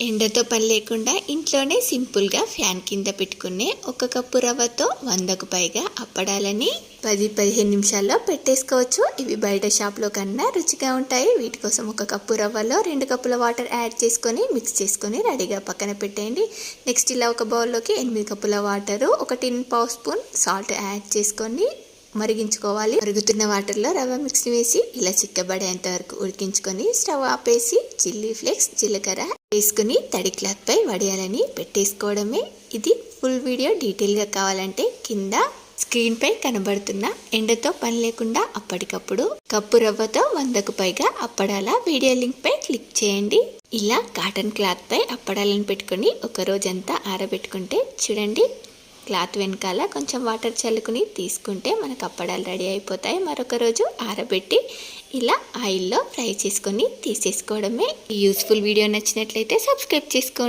ఎండతో పని లేకుండా ఇంట్లోనే సింపుల్గా ఫ్యాన్ కింద పెట్టుకునే ఒక కప్పు రవ్వతో వందకు పైగా అప్పడాలని పది పదిహేను నిమిషాల్లో పెట్టేసుకోవచ్చు. ఇవి బయట షాప్లో కన్నా రుచిగా ఉంటాయి. వీటి కోసం ఒక కప్పు రవ్వలో రెండు కప్పుల వాటర్ యాడ్ చేసుకొని మిక్స్ చేసుకొని రెడీగా పక్కన పెట్టేయండి. నెక్స్ట్ ఇలా ఒక బౌల్లోకి ఎనిమిది కప్పుల వాటరు ఒక టిన్ పావు స్పూన్ సాల్ట్ యాడ్ చేసుకొని మరిగించుకోవాలి. మరుగుతున్న వాటర్లో రవ్వ మిక్స్ వేసి ఇలా చిక్కబడేంత వరకు ఉడికించుకొని స్టవ్ ఆపేసి చిల్లీ ఫ్లేక్స్ జీలకర్ర వేసుకుని తడి క్లాత్ పై వడియాలని పెట్టేసుకోవడమే. ఇది ఫుల్ వీడియో డీటెయిల్గా కావాలంటే కింద స్క్రీన్ పై కనబడుతున్న ఎండతో పని లేకుండా అప్పటికప్పుడు కప్పు రవ్వతో వందకు పైగా అప్పడాల వీడియో లింక్పై క్లిక్ చేయండి. ఇలా కాటన్ క్లాత్ పై అప్పడాలను పెట్టుకొని ఒక రోజంతా ఆరబెట్టుకుంటే చూడండి క్లాత్ వెనకాల కొంచెం వాటర్ చల్లుకుని తీసుకుంటే మనకు అప్పడాలు రెడీ అయిపోతాయి. మరొక రోజు ఆరబెట్టి ఇలా ఆయిల్లో ఫ్రై చేసుకొని తీసేసుకోవడమే. యూస్ఫుల్ వీడియో నచ్చినట్లయితే సబ్స్క్రైబ్ చేసుకోండి.